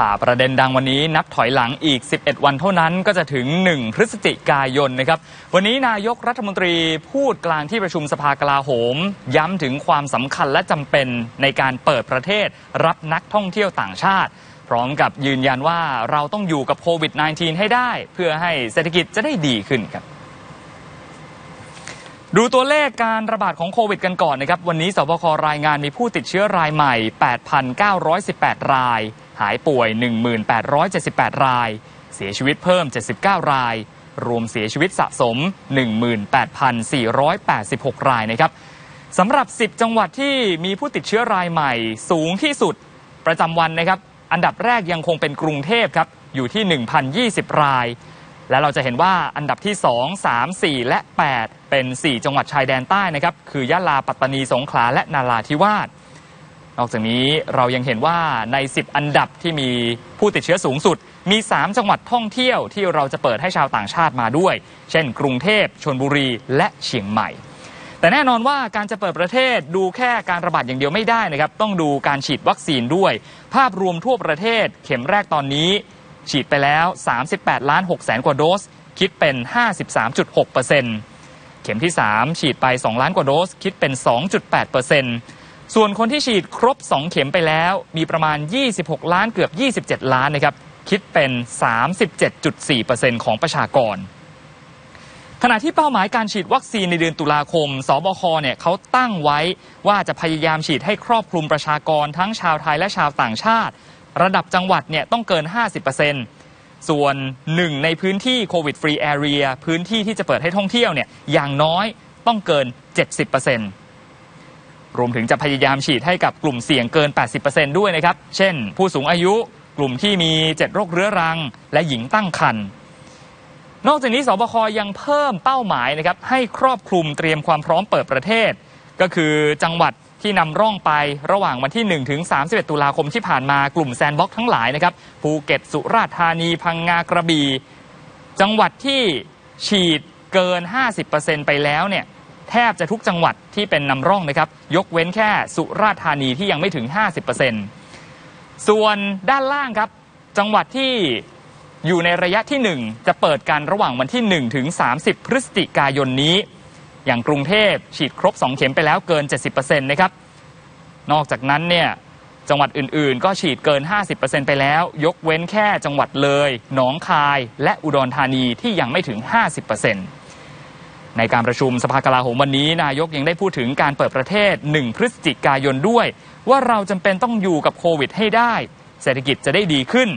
ผ่าประเด็นดังวันนี้นับถอยหลังอีก 11 วันเท่านั้นก็จะถึง 1 พฤศจิกายนนะครับ วันนี้นายกรัฐมนตรีพูดกลางที่ประชุมสภากลาโหม ย้ำถึงความสำคัญและจำเป็นในการเปิดประเทศรับนักท่องเที่ยวต่างชาติ พร้อมกับยืนยันว่าเราต้องอยู่กับโควิด -19 ให้ได้ เพื่อให้เศรษฐกิจจะได้ดีขึ้นครับดูตัวเลขการระบาดของโควิดกันก่อนนะครับ วันนี้สบครายงานมีผู้ติดเชื้อรายใหม่ 8,918 ราย หายป่วย 1,878 ราย เสียชีวิตเพิ่ม 79 ราย รวมเสียชีวิตสะสม 18,486 รายนะครับสำหรับ 10 จังหวัดที่มีผู้ติดเชื้อรายใหม่สูงที่สุดประจำวันนะครับ อันดับแรกยังคงเป็นกรุงเทพครับ อยู่ที่ 1,020 ราย และเราจะเห็นว่าอันดับที่ 2 3 4 และ 8 เป็น 4 จังหวัดชายแดนใต้นะครับ คือยะลา ปัตตานี สงขลา และนาราธิวาส นอกจากนี้เรายังเห็นว่าใน 10 อันดับที่มีผู้ติดเชื้อสูงสุด มี 3 จังหวัดท่องเที่ยวที่เราจะเปิดให้ชาวต่างชาติมาด้วย เช่น กรุงเทพชนบุรี และเชียงใหม่ แต่แน่นอนว่าการจะเปิดประเทศดูแค่การระบาดอย่างเดียวไม่ได้นะครับ ต้องดูการฉีดวัคซีนด้วย ภาพรวมทั่วประเทศ เข็มแรกตอนนี้ ฉีดไปแล้ว 38 ล้าน6แสนกว่าโดส คิดเป็น 53.6%เข็มที่ 3 ฉีดไป 2 ล้านกว่าโดส คิดเป็น 2.8% ส่วนคนที่ฉีดครบ 2 เข็มไปแล้ว มีประมาณ 26 ล้านเกือบ 27 ล้านนะครับ คิดเป็น 37.4%ของประชากร ขณะที่เป้าหมายการฉีดวัคซีนในเดือนตุลาคม สบคเนี่ยเขาตั้งไว้ว่าจะพยายามฉีดให้ครอบคลุมประชากรทั้งชาวไทยและชาวต่างชาติ ระดับจังหวัดเนี่ยต้องเกิน 50%ส่วนหนึ่งในพื้นที่โควิดฟรีแอเรียพื้นที่ที่จะเปิดให้ท่องเที่ยวเนี่ยอย่างน้อยต้องเกิน 70% รวมถึงจะพยายามฉีดให้กับกลุ่มเสี่ยงเกิน 80%ด้วยนะครับ เช่น ผู้สูงอายุ กลุ่มที่มี 7 โรคเรื้อรัง และหญิงตั้งครรภ์ นอกจากนี้สบคยังเพิ่มเป้าหมายนะครับให้ครอบคลุมเตรียมความพร้อมเปิดประเทศ ก็คือจังหวัดที่นำร่องไประหว่างวันที่ 1 ถึง 31 ตุลาคมที่ผ่านมากลุ่มแซนด์บ็อกซ์ทั้งหลายนะครับภูเก็ตสุราษฎร์ธานีพังงากระบี่จังหวัดที่ฉีดเกิน 50%ไปแล้วเนี่ย ทบจะทุกจังหวัดที่เป็นนำร่องนะครับ ยกเว้นแค่สุราษฎร์ธานีที่ยังไม่ถึง 50%ส่วนด้านล่างครับ จังหวัดที่อยู่ในระยะที่ 1 จะเปิดกันระหว่างวันที่1ถึง30 พฤศจิกายนนี้ อย่างกรุงเทพฉีดครบ 2 เข็มไปแล้วเกิน 70%นะครับ นอกจากนั้นเนี่ยจังหวัดอื่นๆ ก็ฉีดเกิน 50%ไปแล้ว ยกเว้นแค่จังหวัดเลย หนองคาย และอุดรธานีที่ยังไม่ถึง 50% ในการประชุมสภากลาโหมวันนี้ นายกยังได้พูดถึงการเปิดประเทศ 1 พฤศจิกายนด้วย ว่าเราจำเป็นต้องอยู่กับโควิดให้ได้ เศรษฐกิจจะได้ดีขึ้น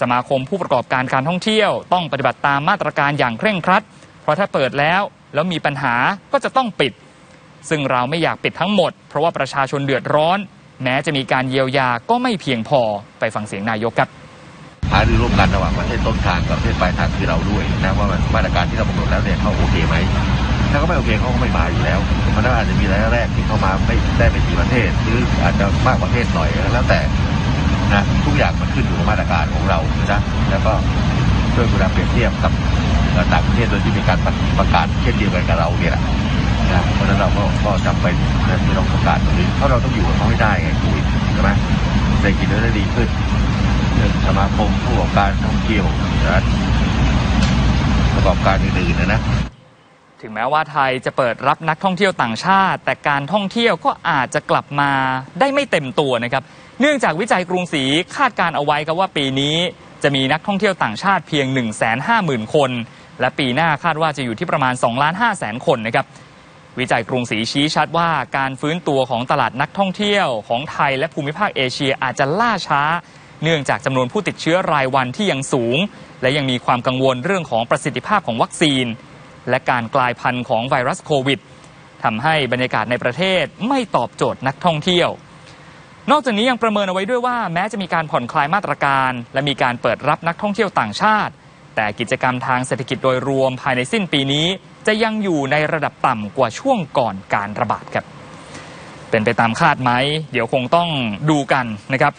สมาคมผู้ประกอบการการท่องเที่ยวต้องปฏิบัติตามมาตรการอย่างเคร่งครัด เพราะถ้าเปิดแล้วแล้วมีปัญหาก็จะต้องปิด ซึ่งเราไม่อยากปิดทั้งหมด เพราะว่าประชาชนเดือดร้อน แม้จะมีการเยียวยาก็ไม่เพียงพอไปฟังเสียงนายกครับ หารือร่วมกันระหว่างประเทศต้นทางกับประเทศปลายทางคือเราด้วยนะว่ามันมาตรการที่เรากำหนดแล้วเนี่ยเขาโอเคไหมถ้าเขาไม่โอเคเขาก็ไม่มาอยู่แล้วมันอาจจะมีรายแรกที่เข้ามาไม่ได้ไปกี่ประเทศ หรืออาจจะมากประเทศหน่อยแล้วแต่นะทุกอย่างมันขึ้นอยู่กับมาตรการของเรานะแล้วก็ด้วยคุณเปรียบเทียบกับต่างประเทศโดยที่มีการประกาศเช่นเดียวกันกับเราเนี่ยแหละนะเพราะนั้นเราก็ก็จำเป็นที่ต้องประกาศตรงนี้เพราะเราต้องอยู่กับเขาให้ได้ไงคุยใช่ไหมเศรษฐกิจเราได้ดีขึ้น สมาคมผู้ประกอบการท่องเที่ยวนะประกอบการอื่นๆนะนะถึงแม้ว่าไทยจะเปิดรับนักท่องเที่ยวต่างชาติ แต่การท่องเที่ยวก็อาจจะกลับมาได้ไม่เต็มตัวนะครับ เนื่องจากวิจัยกรุงศรีคาดการเอาไว้ครับว่าปีนี้จะมีนักท่องเที่ยวต่างชาติเพียง 1 5 0 0 0 0 คน และปีหน้าคาดว่าจะอยู่ที่ประมาณ2ล้าน5แสนคนนะครับวิจัยกรุงศรีชี้ชัดว่าการฟื้นตัวของตลาดนักท่องเที่ยวของไทยและภูมิภาคเอเชียอาจจะล่าช้า เนื่องจากจำนวนผู้ติดเชื้อรายวันที่ยังสูง และยังมีความกังวลเรื่องของประสิทธิภาพของวัคซีน และการกลายพันธุ์ของไวรัสโควิดทำให้บรรยากาศในประเทศไม่ตอบโจทย์นักท่องเที่ยว นอกจากนี้ยังประเมินเอาไว้ด้วยว่าแม้จะมีการผ่อนคลายมาตรการ และมีการเปิดรับนักท่องเที่ยวต่างชาติ แต่กิจกรรมทางเศรษฐกิจโดยรวมภายในสิ้นปีนี้ จะยังอยู่ในระดับต่ำกว่าช่วงก่อนการระบาดครับ เป็นไปตามคาดไหม เดี๋ยวคงต้องดูกันนะครับ